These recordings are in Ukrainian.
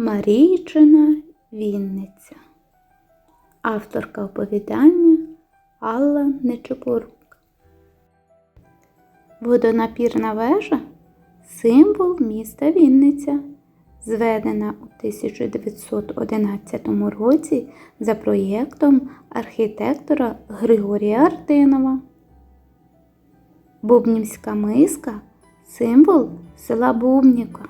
Марійчина Вінниця. Авторка оповідання Алла Нечепорук. Водонапірна вежа символ міста Вінниця, зведена у 1911 році за проєктом архітектора Григорія Артинова. Бубнівська миска символ села Бубніка.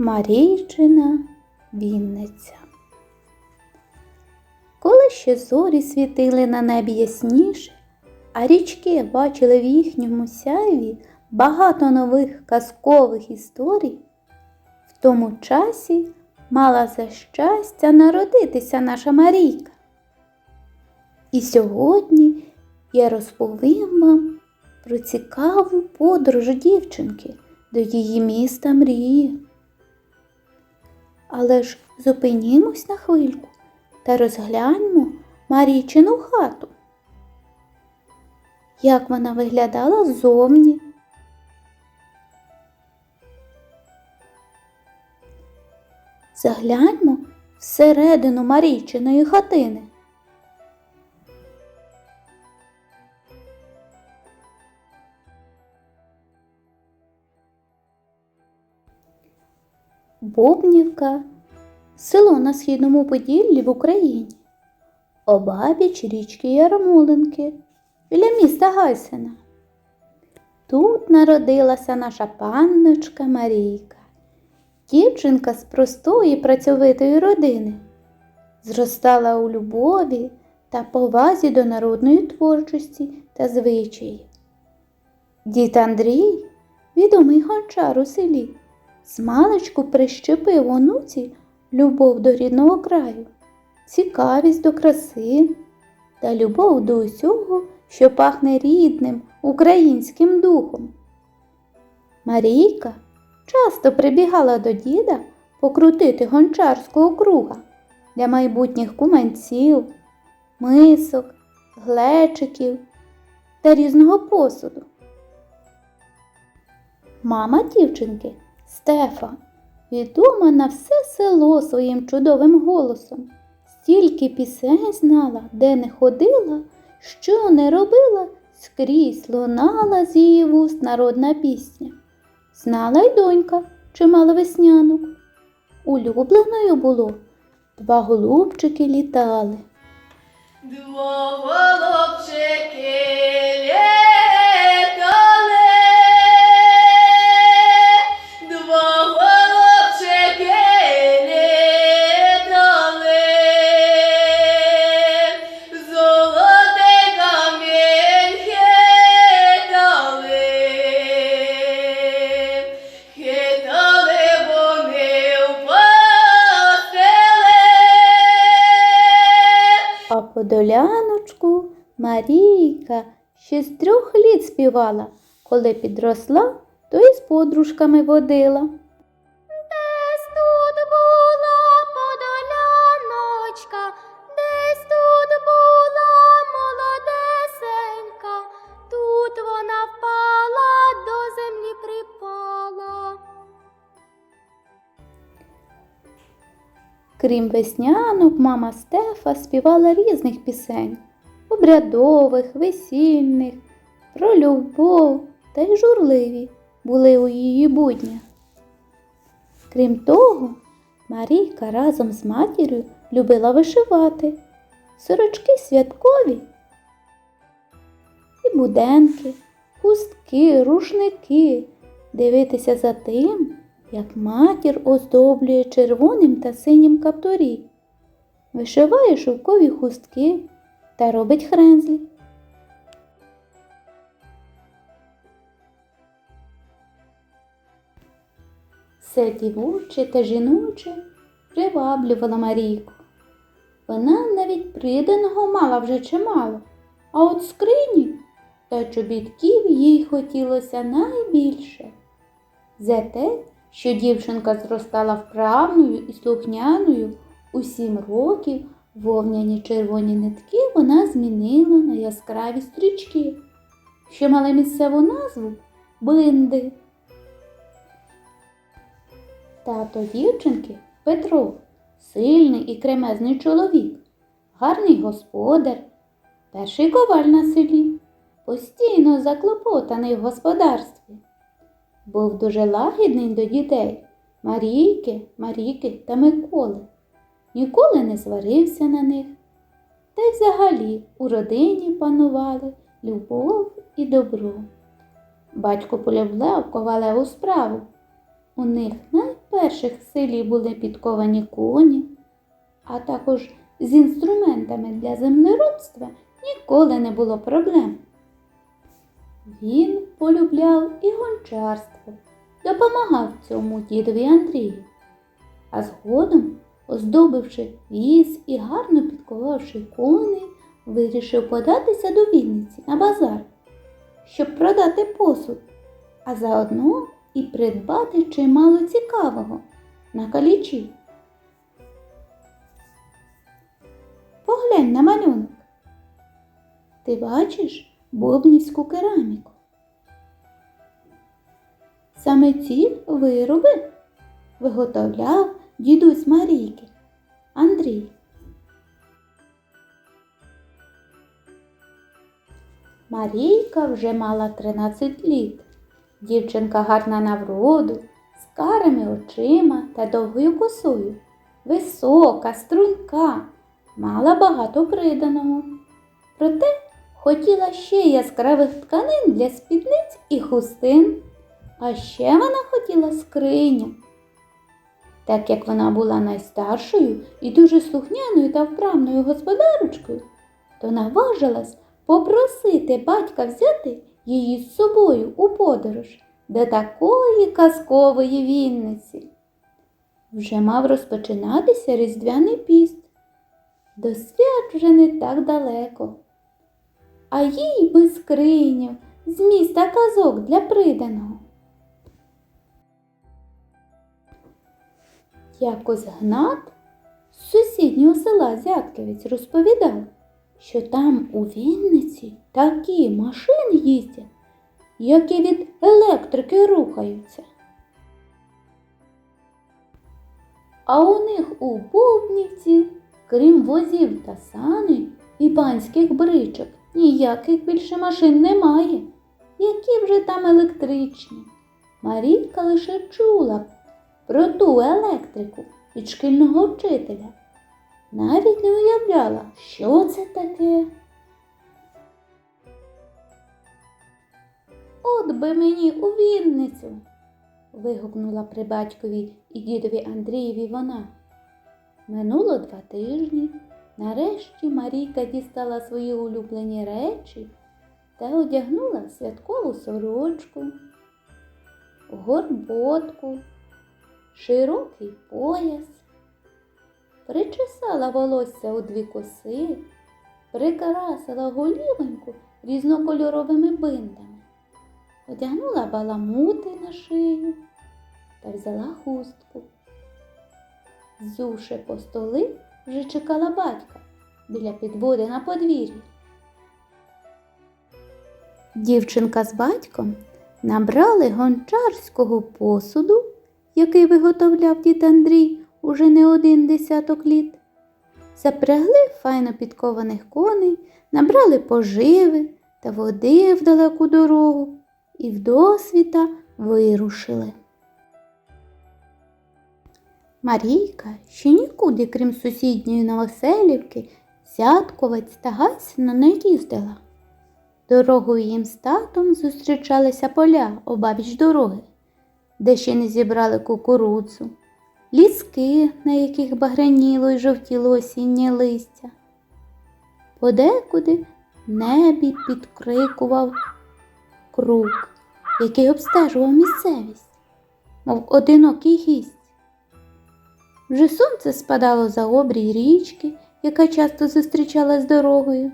Марійчина Вінниця. Коли ще зорі світили на небі ясніше, а річки бачили в їхньому сяйві багато нових казкових історій, в тому часі мала за щастя народитися наша Марійка. І сьогодні я розповім вам про цікаву подорож дівчинки до її міста мрії. Але ж зупинімось на хвильку та розгляньмо Марійчину хату. Як вона виглядала ззовні. Загляньмо всередину Марійчиної хатини. Бобнівка село на східному Поділлі в Україні. Обабіч річки Ярмолинки біля міста Гайсена. Тут народилася наша панночка Марійка, дівчинка з простої працьовитої родини. Зростала у любові та повазі до народної творчості та звичаї. Дід Андрій, відомий гончар у селі, змалечку прищепив онуці любов до рідного краю, цікавість до краси та любов до усього, що пахне рідним українським духом. Марійка часто прибігала до діда покрутити гончарського круга для майбутніх куманців, мисок, глечиків та різного посуду. Мама дівчинки Стефа відома на все село своїм чудовим голосом. Стільки пісень знала, де не ходила, що не робила, скрізь лунала з її вуст народна пісня. Знала й донька чимало веснянок. Улюбленою було два голубчики літали. Два голубчики літали, Марійка ще з трьох літ співала, коли підросла, то й з подружками водила. Десь тут була подоляночка, десь тут була молодесенька, тут вона впала, до землі припала. Крім веснянок, мама Стефа співала різних пісень обрядових, весільних, про любов та й журливі були у її буднях. Крім того, Марійка разом з матір'ю любила вишивати сорочки святкові і буденки, хустки, рушники, дивитися за тим, як матір оздоблює червоним та синім каптурі, вишиває шовкові хустки та робить хрензлі. Все дівоче та жіноче приваблювала Марійку. Вона навіть приданого мала вже чимало, а от скрині та чобітків їй хотілося найбільше. За те, що дівчинка зростала вправною і слухняною, у сім років вовняні червоні нитки вона змінила на яскраві стрічки, що мали місцеву назву бинди. Тато дівчинки Петро, сильний і кремезний чоловік, гарний господар, перший коваль на селі, постійно заклопотаний в господарстві. Був дуже лагідний до дітей Марійки, Марійки та Миколи. Ніколи не сварився на них. Та й взагалі у родині панували любов і добро. Батько полюбляв ковалеву справу. У них найперших в селі були підковані коні, а також з інструментами для землеробства ніколи не було проблем. Він полюбляв і гончарство, допомагав цьому дідові Андрію, а згодом, оздобивши віз і гарно підковавши коней, вирішив податися до Вінниці на базар, щоб продати посуд, а заодно і придбати чимало цікавого на калічі. Поглянь на малюнок. Ти бачиш бобнівську кераміку. Саме ці вироби виготовляв дідусь Марійки Андрій. Марійка вже мала 13 літ. Дівчинка гарна на вроду, з карими очима та довгою косою. Висока, струнка, мала багато приданого. Проте хотіла ще яскравих тканин для спідниць і хустин, а ще вона хотіла скриню. Так як вона була найстаршою і дуже слухняною та вправною господарочкою, то наважилась попросити батька взяти її з собою у подорож до такої казкової Вінниці. Вже мав розпочинатися Різдвяний піст. До свят вже не так далеко. А їй би скриню з міста казок для приданого. Якось Гнат з сусіднього села Зятківець розповідав, що там у Вінниці такі машини їздять, які від електрики рухаються. А у них у Бубнівці, крім возів та сани і панських бричок, ніяких більше машин немає. Які вже там електричні. Марійка лише чула про ту електрику від шкільного вчителя. Навіть не уявляла, що це таке. От би мені у Вінницю. вигукнула при батькові і дідові Андрієві вона. Минуло два тижні. Нарешті Марійка дістала свої улюблені речі та одягнула святкову сорочку, горботку, широкий пояс, причесала волосся у дві коси, прикрасила голівоньку різнокольоровими бинтами, одягнула баламути на шию та взяла хустку. Зюше по столи вже чекала батька біля підводи на подвір'ї. Дівчинка з батьком набрали гончарського посуду, який виготовляв дід Андрій уже не один десяток літ. Запрягли файно підкованих коней, набрали поживи та води в далеку дорогу і вдосвіта вирушили. Марійка ще нікуди, крім сусідньої Новоселівки, Сятковець та Гайсина не їздила. Дорогою їм з татом зустрічалися поля обабіч дороги, де ще не зібрали кукурудзу, ліски, на яких багряніло й жовтіло осіннє листя. Подекуди в небі підкрикував круг, який обстежував місцевість, мов одинокий гість. Вже сонце спадало за обрій річки, яка часто зустрічалась дорогою.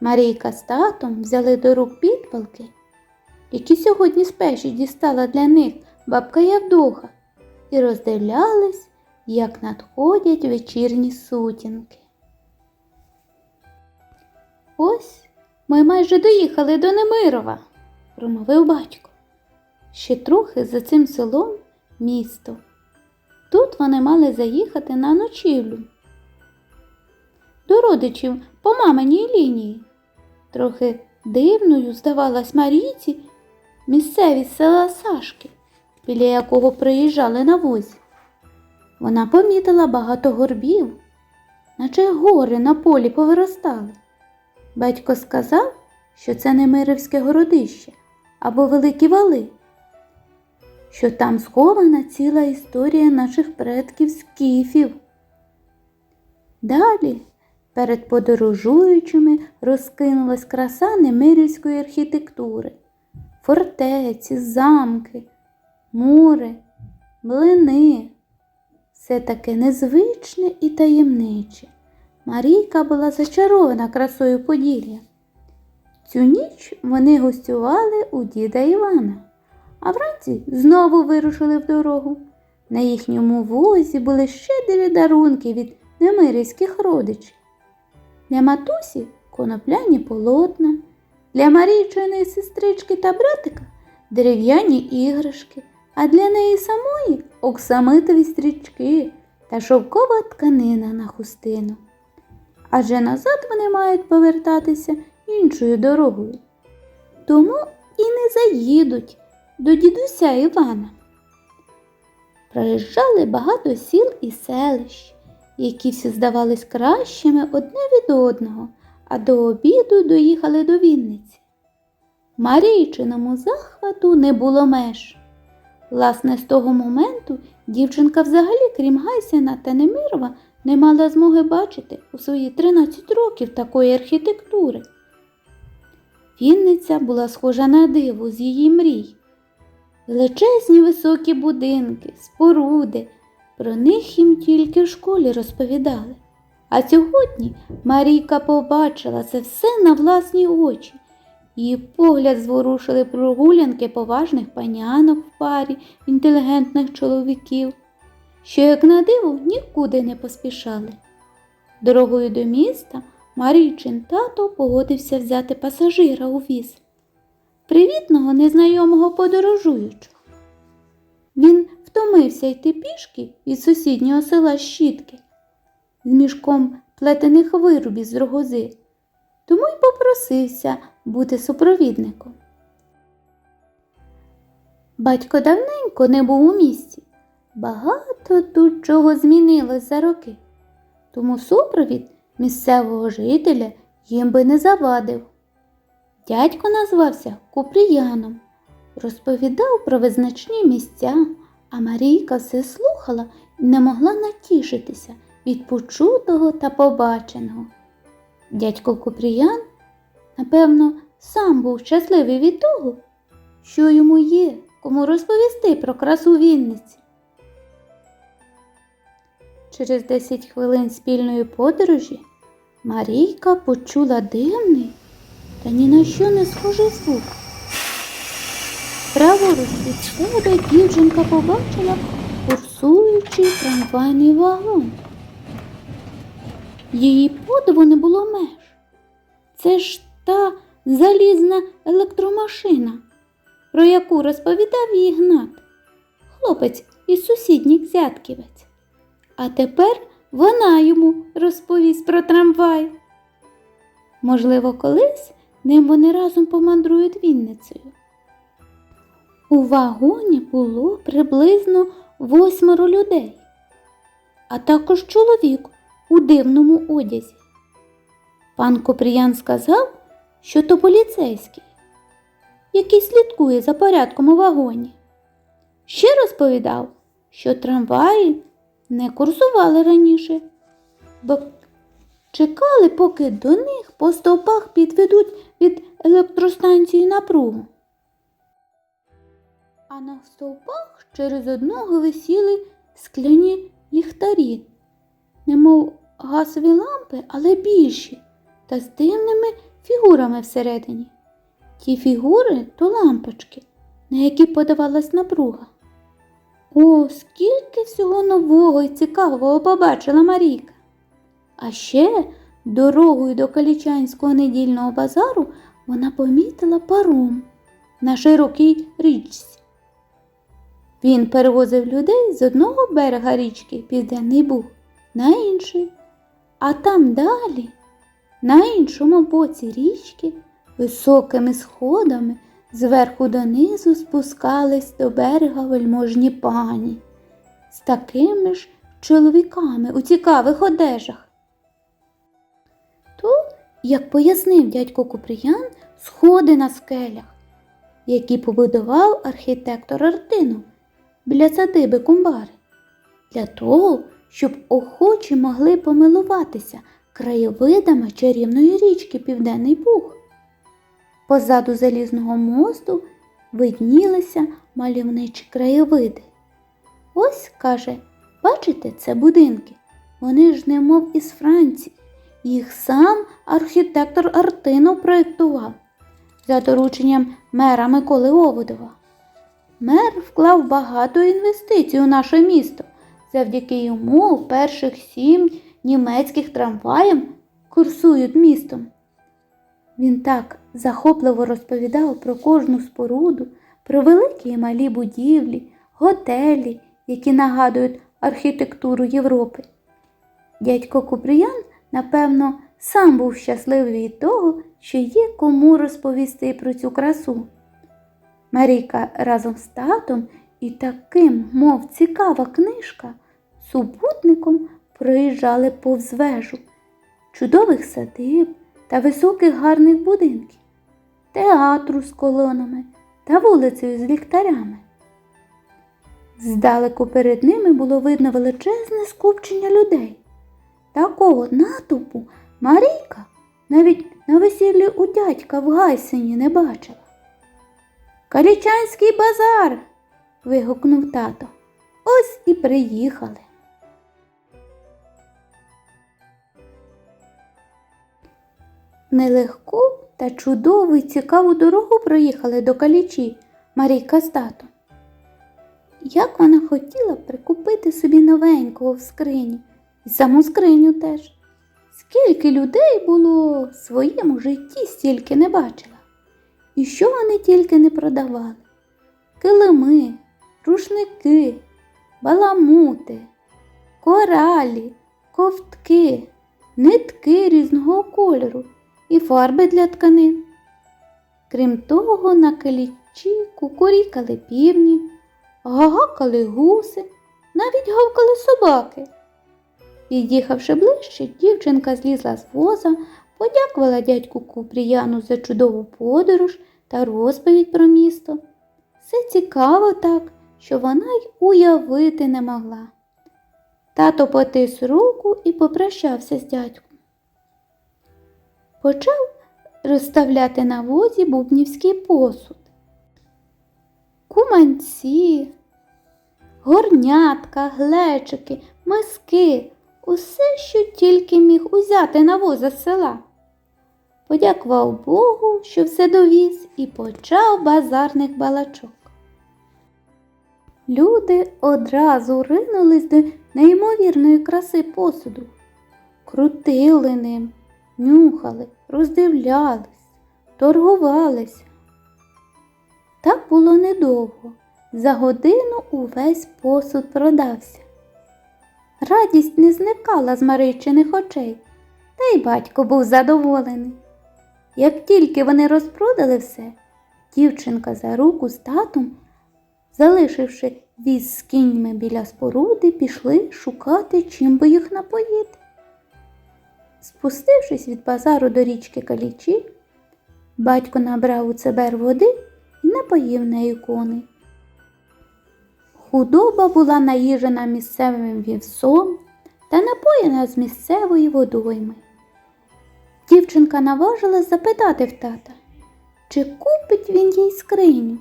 Марійка з татом взяли до рук підпалки, які сьогодні з печі дістала для них бабка Явдоха і роздивлялись, як надходять вечірні сутінки. Ось ми майже доїхали до Немирова, промовив батько. Ще трохи за цим селом місто. Тут вони мали заїхати на ночівлю. До родичів по маминій лінії. Трохи дивною здавалась Марійці місцевість села Сашки, біля якого приїжджали на возі. Вона помітила багато горбів, наче гори на полі повиростали. Батько сказав, що це не Мирівське городище або великі вали, що там схована ціла історія наших предків скіфів. Далі перед подорожуючими розкинулась краса немирівської архітектури, фортеці, замки, море, млини. Все таке незвичне і таємниче. Марійка була зачарована красою Поділля. Цю ніч вони гостювали у діда Івана, а вранці знову вирушили в дорогу. На їхньому возі були щедрі дарунки від немирівських родичів. Для матусі конопляні полотна, для Марійчиної сестрички та братика дерев'яні іграшки, а для неї самої оксамитові стрічки та шовкова тканина на хустину. Адже назад вони мають повертатися іншою дорогою. Тому і не заїдуть до дідуся Івана. Проїжджали багато сіл і селищ, які всі здавались кращими одне від одного, а до обіду доїхали до Вінниці. Марійчиному захвату не було меж. Власне, з того моменту дівчинка взагалі, крім Гайсіна та Немирова, не мала змоги бачити у свої 13 років такої архітектури. Вінниця була схожа на диву з її мрій. Величезні високі будинки, споруди, про них їм тільки в школі розповідали. А сьогодні Марійка побачила це все на власні очі. Її погляд зворушили прогулянки поважних панянок в парі інтелігентних чоловіків, що, як на диво, нікуди не поспішали. Дорогою до міста Марійчин тато погодився взяти пасажира у віз, привітного незнайомого подорожуючого. Він втомився йти пішки від сусіднього села Щітки з мішком плетених виробів з рогози, тому й попросився бути супровідником. Батько давненько не був у місті. Багато тут чого змінилось за роки, тому супровід місцевого жителя їм би не завадив. Дядько назвався Купріяном, розповідав про визначні місця, а Марійка все слухала і не могла натішитися від почутого та побаченого. Дядько Купріян, напевно, сам був щасливий від того, що йому є кому розповісти про красу Вінниці. Через 10 хвилин спільної подорожі Марійка почула дивний та ні на що не схожий звук. Праворуч від себе дівчинка побачила курсуючий трамвайний вагон. Її подиву не було меж. Це ж та залізна електромашина, про яку розповідав їй Гнат, хлопець із сусідніх Зятківець. А тепер вона йому розповість про трамвай. Можливо, колись ним вони разом помандрують Вінницею. У вагоні було приблизно восьмеро людей, а також чоловік у дивному одязі. Пан Копріян сказав, що то поліцейський, який слідкує за порядком у вагоні. Ще розповідав, що трамваї не курсували раніше, бо чекали, поки до них по стовпах підведуть від електростанції напругу. А на стовпах через одного висіли скляні ліхтарі, немов газові лампи, але більші, та з дивними фігурами всередині. Ті фігури то лампочки, на які подавалась напруга. О, скільки всього нового і цікавого побачила Марійка. А ще дорогою до Калічанського недільного базару вона помітила паром на широкій річці. Він перевозив людей з одного берега річки Південний Буг на інший, а там далі, на іншому боці річки, високими сходами зверху донизу спускались до берега вельможні пані з такими ж чоловіками у цікавих одежах. То, як пояснив дядько Куприян, сходи на скелях, які побудував архітектор Артинов біля садиби Кумбари, для того, щоб охочі могли помилуватися краєвидами чарівної річки Південний Буг. Позаду залізного мосту виднілися мальовничі краєвиди. Ось, каже, бачите, це будинки. Вони ж немов із Франції. Їх сам архітектор Артинов проєктував за дорученням мера Миколи Оводова. Мер вклав багато інвестицій у наше місто. Завдяки йому перших сім німецьких трамваїв курсують містом. Він так захопливо розповідав про кожну споруду, про великі і малі будівлі, готелі, які нагадують архітектуру Європи. Дядько Куприян, напевно, сам був щасливий від того, що є кому розповісти про цю красу. Марійка разом з татом і таким, мов цікава книжка, супутником проїжджали повз вежу, чудових садиб та високих гарних будинків, театру з колонами та вулицею з ліхтарями. Здалеку перед ними було видно величезне скупчення людей. Такого натовпу Марійка навіть на весіллі у дядька в Гайсині не бачила. Калічанський базар. Вигукнув тато. Ось і приїхали. Нелегку та чудову й цікаву дорогу проїхали до калічі Марійка з татом. Як вона хотіла прикупити собі новенького в скрині, і саму скриню теж. Скільки людей було в своєму житті, стільки не бачила. І що вони тільки не продавали: килими, рушники, баламути, коралі, ковтки, нитки різного кольору і фарби для тканин. Крім того, на калічі кукурікали півні, гагакали гуси, навіть гавкали собаки. Під'їхавши ближче, дівчинка злізла з воза, подякувала дядьку Купріяну за чудову подорож та розповідь про місто. Все цікаво так, що вона й уявити не могла. Тато потис руку і попрощався з дядьком. Почав розставляти на возі бубнівський посуд. Куманці, горнятка, глечики, миски, усе, що тільки міг узяти на воза з села. Подякував Богу, що все довіз, і почав базарних балачок. Люди одразу ринулись до неймовірної краси посуду, крутили ним, нюхали, роздивлялись, торгувалися. Так було недовго. За годину увесь посуд продався. Радість не зникала з Маричиних очей, та й батько був задоволений. Як тільки вони розпродали все, дівчинка за руку з татом, залишивши віз з кіньми біля споруди, пішли шукати, чим би їх напоїти. Спустившись від базару до річки Калічі, батько набрав у цебер води і напоїв нею коней. Худоба була наїжена місцевим вівсом та напоєна з місцевої водойми. Дівчинка наважилась запитати в тата, чи купить він їй скриню,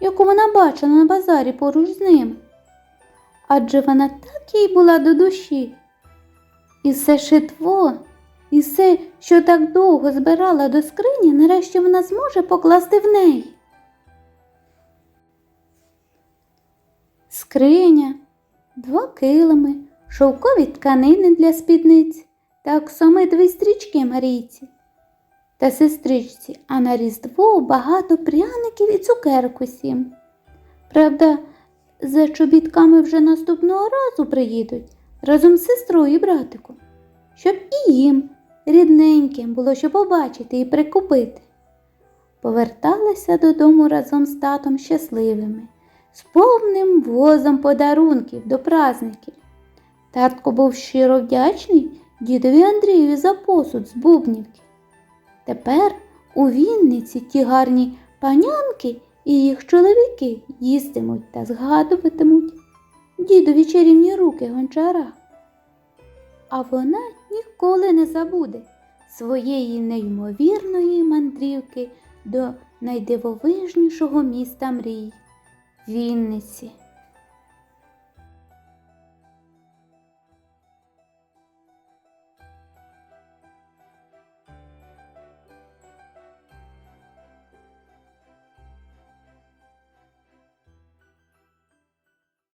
яку вона бачила на базарі поруч з ним. Адже вона так їй була до душі. І все шитво, і все, що так довго збирала до скрині, нарешті вона зможе покласти в неї. скриня, два килими, шовкові тканини для спідниць та оксамитові стрічки Марійці та сестричці, а на Різдво багато пряників і цукерок усім. Правда, за чобітками вже наступного разу приїдуть разом з сестрою і братиком, щоб і їм, рідненьким, було що побачити і прикупити. Поверталися додому разом з татом щасливими, з повним возом подарунків до праздників. Татко був щиро вдячний дідові Андрію за посуд з бубнівки. Тепер у Вінниці ті гарні панянки і їх чоловіки їстимуть та згадуватимуть дідові чарівні руки гончара. А вона ніколи не забуде своєї неймовірної мандрівки до найдивовижнішого міста мрій Вінниці.